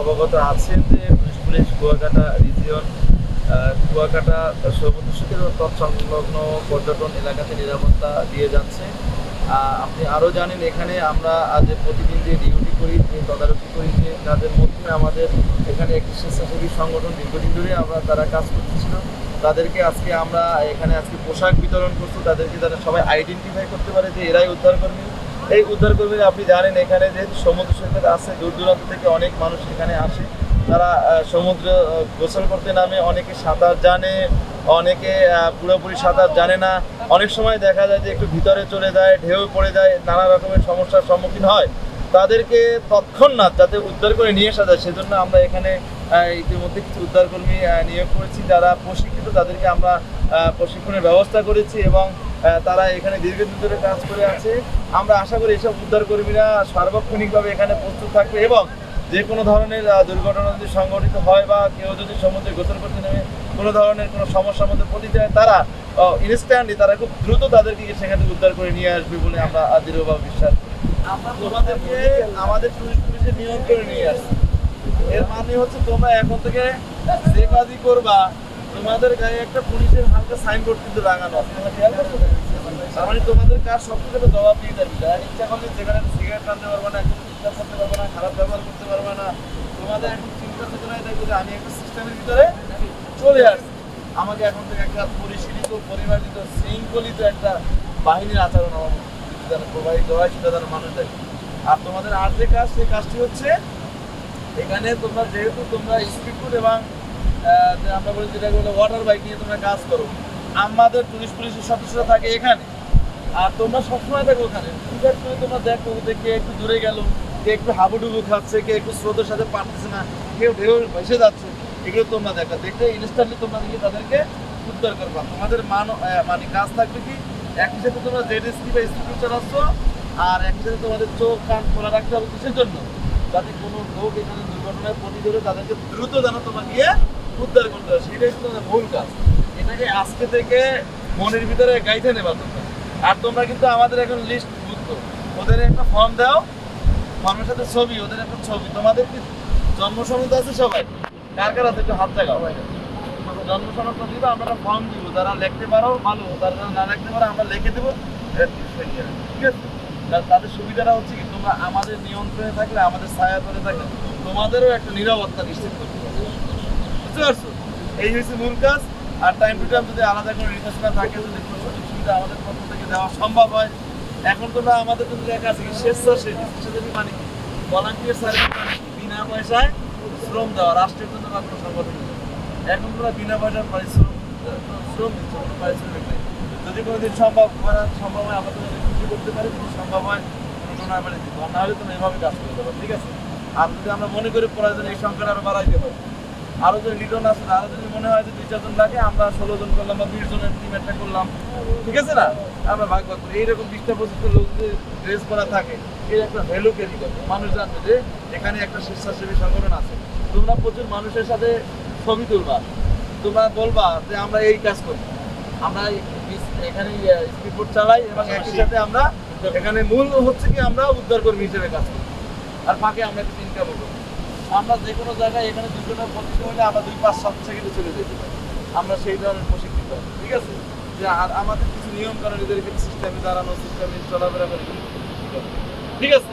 অবগত আছেন যে পুলিশ কুয়াকাটা রিজিয়ন কুয়াকাটা সমুদ্র ও তৎসংলগ্ন পর্যটন এলাকাতে নিরাপত্তা দিয়ে যাচ্ছে। আপনি আরও জানেন এখানে আমরা আজ প্রতিদিন যে ডিউটি করি, যে তদারকি করি, যে কাজের মধ্যে আমাদের এখানে একটি স্বেচ্ছাসেবী সংগঠন দীর্ঘদিন ধরে আমরা তারা কাজ করতেছিল, তাদেরকে আজকে আমরা এখানে আজকে পোশাক বিতরণ করছি, তাদেরকে তারা সবাই আইডেন্টিফাই করতে পারে যে এরাই উদ্ধারকর্মী। এই উদ্ধারকর্মীরা আপনি জানেন এখানে যেহেতু সমুদ্র সৈকত আছে, দূর দূরান্ত থেকে অনেক মানুষ এখানে আসে। তারা সমুদ্র গোসল করতে নামে, অনেকে সাঁতার জানে, অনেকে পুরোপুরি সাঁতার জানে না। অনেক সময় দেখা যায় যে একটু ভিতরে চলে যায়, ঢেউ পড়ে যায়, নানা রকমের সমস্যার সম্মুখীন হয়। তাদেরকে তৎক্ষণাৎ যাতে উদ্ধার করে নিয়ে আসা যায়, সেজন্য আমরা এখানে ইতিমধ্যে কিছু উদ্ধারকর্মী নিয়োগ করেছি, যারা প্রশিক্ষিত, তাদেরকে আমরা প্রশিক্ষণের ব্যবস্থা করেছি এবং তারা এখানে দীর্ঘদিন ধরে কাজ করে আছে। আমরা আশা করি এসব উদ্ধারকর্মীরা সার্বক্ষণিকভাবে এখানে প্রস্তুত থাকবে এবং যে কোনো ধরনের দুর্ঘটনা যদি সংঘটিত হয় বা কেউ যদি সমুদ্রে গোসল করতে নেমে কোনো ধরনের কোনো সমস্যার মধ্যে পড়ে যায় তারা ইনস্ট্যান্টলি তারা খুব দ্রুত তাদেরকে সেখান থেকে উদ্ধার করে নিয়ে আসবে বলে আমরা দৃঢ়ভাবে বিশ্বাস করি। তোমাদেরকে আমাদের টুরিস্ট পুলিশের নিয়ন্ত্রণে নিয়ে আসছি। এর মানে হচ্ছে তোমরা এখন থেকে যে কাজই করবা। তোমাদের গায়ে একটা পুলিশের হালকা সাইনবোর্ড কিন্তু লাগানো আছে। তার মানে তোমাদের কাজ সব কিছু একটা জবাব দিয়ে যাবে আর ইচ্ছা করলে যেখানে সিগারেট টানতে পারবে না, একদম চিন্তা করতে পারবে না, খারাপ ব্যবহার করতে পারবে না, তোমাদের এখন চিন্তা চেতনায় দেখবে যে আমি একটা সিস্টেমের ভিতরে চলে আসছি। আমাকে এখন থেকে একটা পরিশীলিত, পরিমার্জিত, শৃঙ্খলিত একটা বাহিনীর আচরণ আমার প্রবাহিত হয়, সেটা যেন মানুষ দেখে। আর তোমাদের আর যে কাজ, সেই কাজটি হচ্ছে, এখানে তোমরা যেহেতু তোমরা স্পিড এবং আমরা বলি যেটা বলে ওয়াটার বাইক নিয়ে তোমরা কাজ করো। আমাদের পুলিশ পুলিশের সদস্যরা থাকে এখানে। আর তোমরা সবসময় থাকো ওখানে। টিকার করে তোমরা দেখো যে একটু দূরে গেল, কে একটু হাবুডুবু খাচ্ছে, কে একটু স্রোতের সাথে পারতেছে না, কেউ ঢেউ ভেসে যাচ্ছে, এগুলো তোমরা দেখো। দেখলে ইনস্ট্যান্টলি তোমরা গিয়ে তাদেরকে উদ্ধার করবা তোমাদের মান মানে কাজ থাকবে কি? একই সাথে তোমরা জেড এসপি বা স্পিড চালাচ্ছ আর একই সাথে তোমাদের চোখ, কান খোলা রাখতে হবে কিসের জন্য? যাতে কোনো লোক এখানে দুর্ঘটনায় পতি ধরে তাদেরকে দ্রুত যেন গিয়ে উদ্ধার করতে হবে। সেটাই তোমাদের মূল কাজ। এটাকে আজকে থেকে মনের ভিতরে গাইতে নেবা তোমরা আর তোমরা কিন্তু আমাদের এখন লিস্ট বুঝতো। ওদের একটা ফর্ম দাও। ফর্মের সাথে ছবি, ওদের একটা ছবি। তোমাদের কি জন্ম সনদ আছে সবাই? কার কার আছে? একটু হাত জায়গা জন্ম সনদটা দিবা, আমরা ফর্ম দিব। যারা লিখতে পারো, ভালো। যারা না লিখতে পারো, আমরা লিখে দেবো। ঠিক আছে? তাদের সুবিধাটা হচ্ছে কি? তোমরা আমাদের নিয়ন্ত্রণে থাকলে, আমাদের ছায়া ধরে থাকলে, তোমাদেরও একটা নিরাপত্তা নিশ্চিত করতে বুঝতে পারছ? এই হচ্ছে মূল কাজ। আর টাইম টু টাইম যদি আলাদা কোনো নির্দেশনা থাকে, যদি কোনো সুযোগ সুবিধা আমাদের পক্ষ থেকে দেওয়া সম্ভব হয় এখন তোমরা আমাদের কিন্তু দেখা আছে স্বেচ্ছাসেবী মানে ভলান্টিয়ার সার্ভিস মানে বিনা পয়সায় শ্রম দেওয়া রাষ্ট্রের জন্য বা কোনো সংগঠনের এখন তোমরা বিনা পয়সার পরিশ্রম, শ্রম দিচ্ছ, কোনো পারিশ্রমিক নেই। যদি কোনোদিন সম্ভব করা সম্ভব হয় আমাদের তোমাদের খুশি করতে পারি, যদি সম্ভব হয় আর না হলে তোমরা এভাবে কাজ করতে পারো ঠিক আছে? আর যদি আমরা মনে করি প্রয়োজন এই সংখ্যাটা আরও বাড়াইতে পারি আরও যদি লিডন আছে যদি মনে হয় যে দুই চারজন লাগে আমরা ষোলো জন করলাম বা বিশ জনের টিম একটা করলাম ঠিক আছে না? আমরা ভাগ ভাগ করি। এইরকম বিশটা পঁচিশটা লোক যদি ড্রেস করা থাকে এর একটা ভ্যালু ক্যারি করবে। মানুষ জানবে যে এখানে একটা স্বেচ্ছাসেবী সংগঠন আছে। তোমরা প্রচুর মানুষের সাথে ছবি তুলবা। তোমরা বলবা যে আমরা এই কাজ করি। আমরা এখানে স্পিডবোট চালাই এবং একই সাথে আমরা এখানে মূল হচ্ছে কি আমরা উদ্ধারকর্মী হিসেবে কাজ করি। আর ফাঁকে আমরা একটু ইনকামও করি। আমরা যে কোনো জায়গায় এখানে দুজনের প্রতিষ্ঠা হলে আমরা দুই পাঁচ সাত সেকেন্ডে চলে যেতে পারি। আমরা সেই ধরনের প্রশিক্ষিত, ঠিক আছে? যে আর আমাদের কিছু নিয়ম কানুন এদের সিস্টেমে দাঁড়ানো সিস্টেমে চলাফেরা করে ঠিক আছে?